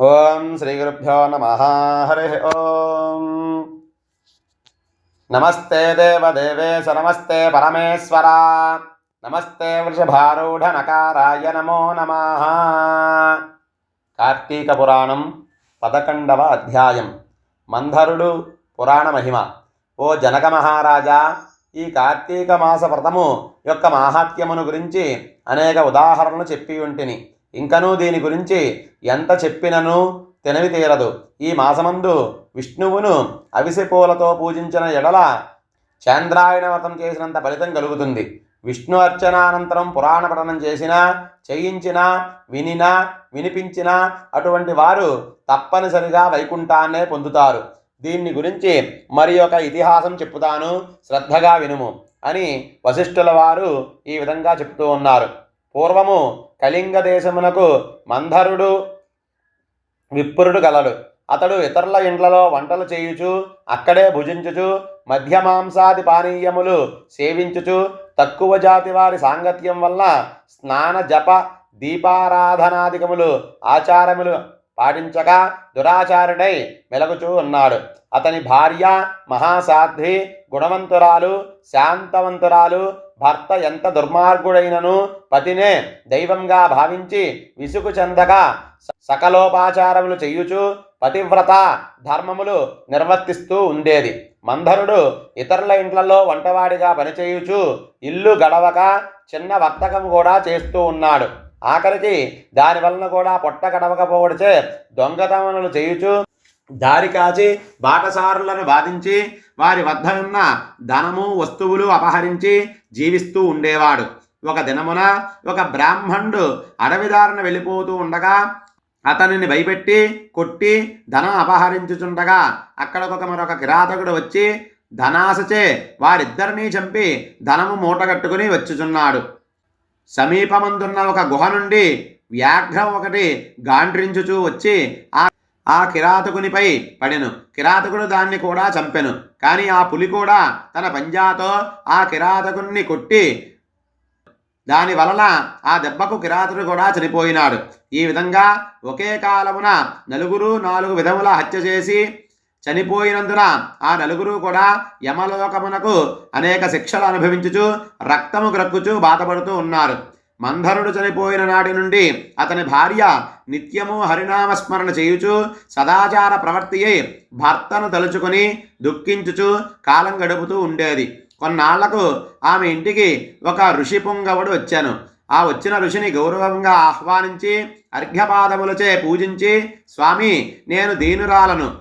ఓం శ్రీ గురుభ్యో నమ. హరి ఓం. నమస్తే దేవదేవేశ నమస్తే పరమేశ్వర. నమస్తే వృషభారూఢ నకారాయ నమో నమ. కార్తీక పురాణం పదకొండవ అధ్యాయం. మంధరుడు పురాణ మహిమ. ఓ జనక మహారాజా ఈ కార్తీక మాస వ్రతము యొక్క మాహాత్యమును గురించి అనేక ఉదాహరణలు చెప్పి ఉంటిని. ఇంకనూ దీని గురించి ఎంత చెప్పినను తినవి తీరదు. ఈ మాసమందు విష్ణువును అవిసె పూలతో పూజించిన ఎడల చాంద్రాయణ వ్రతం చేసినంత ఫలితం కలుగుతుంది. విష్ణు అర్చనానంతరం పురాణ పఠనం చేసినా చేయించినా వినినా వినిపించినా అటువంటి వారు తప్పనిసరిగా వైకుంఠాన్నే పొందుతారు. దీన్ని గురించి మరి ఒక ఇతిహాసం చెప్పుతాను. శ్రద్ధగా వినుము అని వశిష్ఠుల వారు ఈ విధంగా చెప్తూ ఉన్నారు. పూర్వము కళింగ దేశమునకు మంధరుడు విప్రుడు గలడు. అతడు ఇతరుల ఇండ్లలో వంటలు చేయుచు అక్కడే భుజించుచు మధ్యమాంసాది పానీయములు సేవించుచు తక్కువ జాతి వారి సాంగత్యం వల్ల స్నాన జప దీపారాధనాధికములు ఆచారములు పాటించక దురాచారుడై మెలగుచూ ఉన్నాడు. అతని భార్య మహాసాధ్వి గుణవంతురాలు శాంతవంతురాలు భర్త ఎంత దుర్మార్గుడైనను పతినే దైవంగా భావించి విసుగు చెందక సకలోపాచారములు చెయ్యుచు పతివ్రత ధర్మములు నిర్వర్తిస్తూ ఉండేది. మంధరుడు ఇతరుల ఇండ్లలో వంటవాడిగా పనిచేయుచు ఇల్లు గడవక చిన్న వర్తకం కూడా చేస్తూ ఉన్నాడు. ఆఖరికి దాని వలన కూడా పొట్ట గడవకపోవడిచే దొంగతనములు చేయుచు దారి కాచి బాటసారులను బాధించి వారి వద్ద ఉన్న ధనము వస్తువులు అపహరించి జీవిస్తూ ఉండేవాడు. ఒక దినమున ఒక బ్రాహ్మణుడు అడవిదారిన వెళ్ళిపోతూ ఉండగా అతనిని భయపెట్టి కొట్టి ధనం అపహరించుచుండగా అక్కడొక మరొక కిరాతకుడు వచ్చి ధనాశచే వారిద్దరినీ చంపి ధనము మూటగట్టుకుని వచ్చుచున్నాడు. సమీపమందున్న ఒక గుహ నుండి వ్యాఘ్రం ఒకటి గాండ్రించుచూ వచ్చి ఆ ఆ కిరాతకునిపై పడెను. కిరాతకుడు దాన్ని కూడా చంపెను. కానీ ఆ పులి కూడా తన పంజాతో ఆ కిరాతకుణ్ణి కొట్టి దాని వలన ఆ దెబ్బకు కిరాతుడు కూడా చనిపోయినాడు. ఈ విధంగా ఒకే కాలమున నలుగురు నాలుగు విధముల హత్య చేసి చనిపోయినందున ఆ నలుగురు కూడా యమలోకమునకు అనేక శిక్షలు అనుభవించుచు రక్తము గ్రక్కుచు బాధపడుతూ ఉన్నారు. మంధరుడు చనిపోయిన నాటి నుండి అతని భార్య నిత్యము హరినామస్మరణ చేయుచు సదాచార ప్రవర్తి అయి భర్తను తలుచుకొని దుఃఖించుచు కాలం గడుపుతూ ఉండేది. కొన్నాళ్ళకు ఆమె ఇంటికి ఒక ఋషి పుంగవుడు వచ్చాను. ఆ వచ్చిన ఋషిని గౌరవంగా ఆహ్వానించి అర్ఘ్యపాదములచే పూజించి స్వామి నేను దీనురాలను.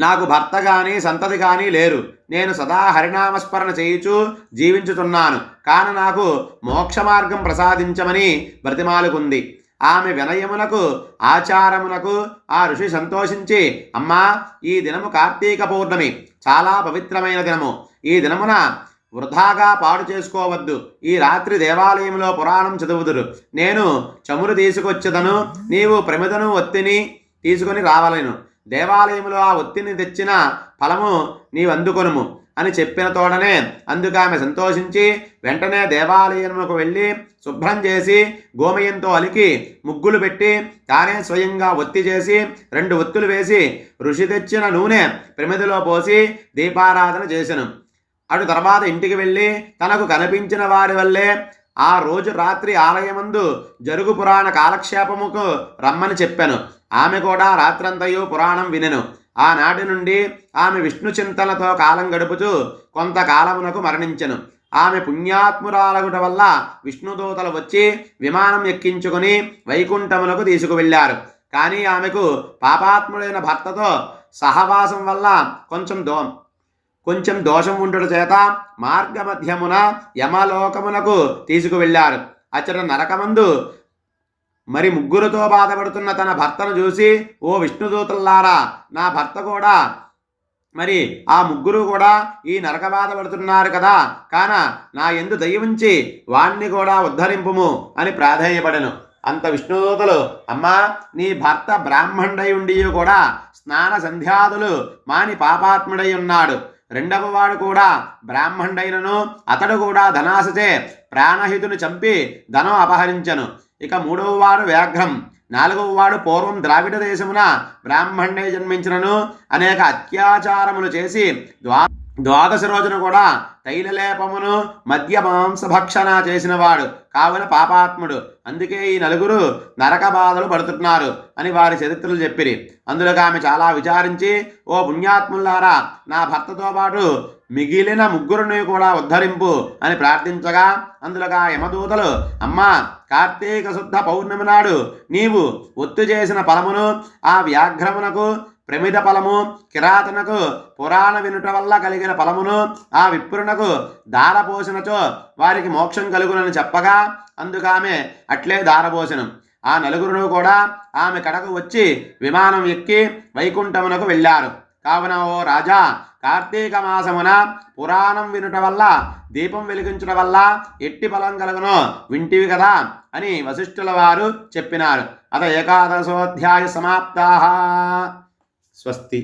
నాకు భర్త కానీ సంతతి కానీ లేరు. నేను సదా హరినామస్మరణ చేయుచు జీవించుతున్నాను కాన నాకు మోక్ష మార్గం ప్రసాదించమని బ్రతిమాలుకుంది. ఆమె వినయమునకు ఆచారమునకు ఆ ఋషి సంతోషించి అమ్మా ఈ దినము కార్తీక పౌర్ణమి. చాలా పవిత్రమైన దినము. ఈ దినమున వృధాగా పాడు చేసుకోవద్దు. ఈ రాత్రి దేవాలయంలో పురాణం చదువుదురు. నేను చమురు తీసుకొచ్చదను నీవు ప్రమిదను ఒత్తిని తీసుకొని రావలేను. దేవాలయంలో ఆ ఒత్తిని తెచ్చిన ఫలము నీవందుకొనుము అని చెప్పిన తోడనే అందుకు ఆమె సంతోషించి వెంటనే దేవాలయముకు వెళ్ళి శుభ్రం చేసి గోమయంతో అలికి ముగ్గులు పెట్టి తానే స్వయంగా ఒత్తి చేసి రెండు ఒత్తులు వేసి ఋషి తెచ్చిన నూనె ప్రమిదిలో పోసి దీపారాధన చేసెను. అటు తర్వాత ఇంటికి వెళ్ళి తనకు కనిపించిన వారి వల్లే ఆ రోజు రాత్రి ఆలయమందు జరుగు పురాణ కాలక్షేపముకు రమ్మని చెప్పాను. ఆమె కూడా రాత్రంతయు పురాణం వినెను. ఆనాటి నుండి ఆమె విష్ణు చింతనతో కాలం గడుపుతూ కొంతకాలమునకు మరణించెను. ఆమె పుణ్యాత్మురాలగుట వల్ల విష్ణుదూతలు వచ్చి విమానం ఎక్కించుకొని వైకుంఠములకు తీసుకువెళ్ళారు. కానీ ఆమెకు పాపాత్ముడైన భర్తతో సహవాసం వల్ల కొంచెం దో. కొంచెం దోషం ఉండుట చేత మార్గమధ్యమున యమలోకమునకు తీసుకువెళ్ళారు. అచ్చట నరకమందు మరి ముగ్గురుతో బాధపడుతున్న తన భర్తను చూసి ఓ విష్ణుదూతల్లారా నా భర్త కూడా మరి ఆ ముగ్గురు కూడా ఈ నరక బాధపడుతున్నారు కదా కాన నా ఎందు దయ ఉంచి వాణ్ణి కూడా ఉద్ధరింపుము అని ప్రాధాన్యపడను అంత విష్ణుదూతలు అమ్మా నీ భర్త బ్రాహ్మణుడై ఉండి కూడా స్నాన సంధ్యాదులు మాని పాపాత్ముడై ఉన్నాడు. రెండవ వాడు కూడా బ్రాహ్మణుడైనను అతడు కూడా ధనాశచే ప్రాణహితుని చంపి ధనం అపహరించను. ఇక మూడవ వాడు వ్యాఘ్రం నాలుగవ వాడు పూర్వం ద్రావిడ దేశమున బ్రాహ్మణే జన్మించినను అనేక అత్యాచారములు చేసి ద్వా ద్వాదశ రోజున కూడా తైలలేపమును మద్య మాంసభక్షణ చేసినవాడు కావున పాపాత్ముడు. అందుకే ఈ నలుగురు నరక బాధలు పడుతున్నారు అని వారి చరిత్రలు చెప్పిరి. అందులో ఆమె చాలా విచారించి ఓ పుణ్యాత్ములారా నా భర్తతో పాటు మిగిలిన ముగ్గురిని కూడా ఉద్ధరింపు అని ప్రార్థించగా అందులోగా యమదూతలు అమ్మా కార్తీక శుద్ధ పౌర్ణమి నాడు నీవు ఒత్తు చేసిన ఫలమును ఆ వ్యాఘ్రమునకు ప్రమిద ఫలము కిరాతనకు పురాణ వినుట వల్ల కలిగిన ఫలమును ఆ విప్రునకు దారపోసినచో వారికి మోక్షం కలుగునని చెప్పగా అందుకామె అట్లే దారపోసెను. ఆ నలుగురును కూడా ఆమె కడకు వచ్చి విమానం ఎక్కి వైకుంఠమునకు వెళ్ళారు. కావున ఓ రాజా కార్తీక మాసమున పురాణం వినుట వల్ల దీపం వెలిగించడం వల్ల ఎట్టి ఫలం కలుగునో వింటివి కదా అని వశిష్ఠుల వారు చెప్పినారు. అత ఏకాదశోధ్యాయ సమాప్తా. స్వస్తి.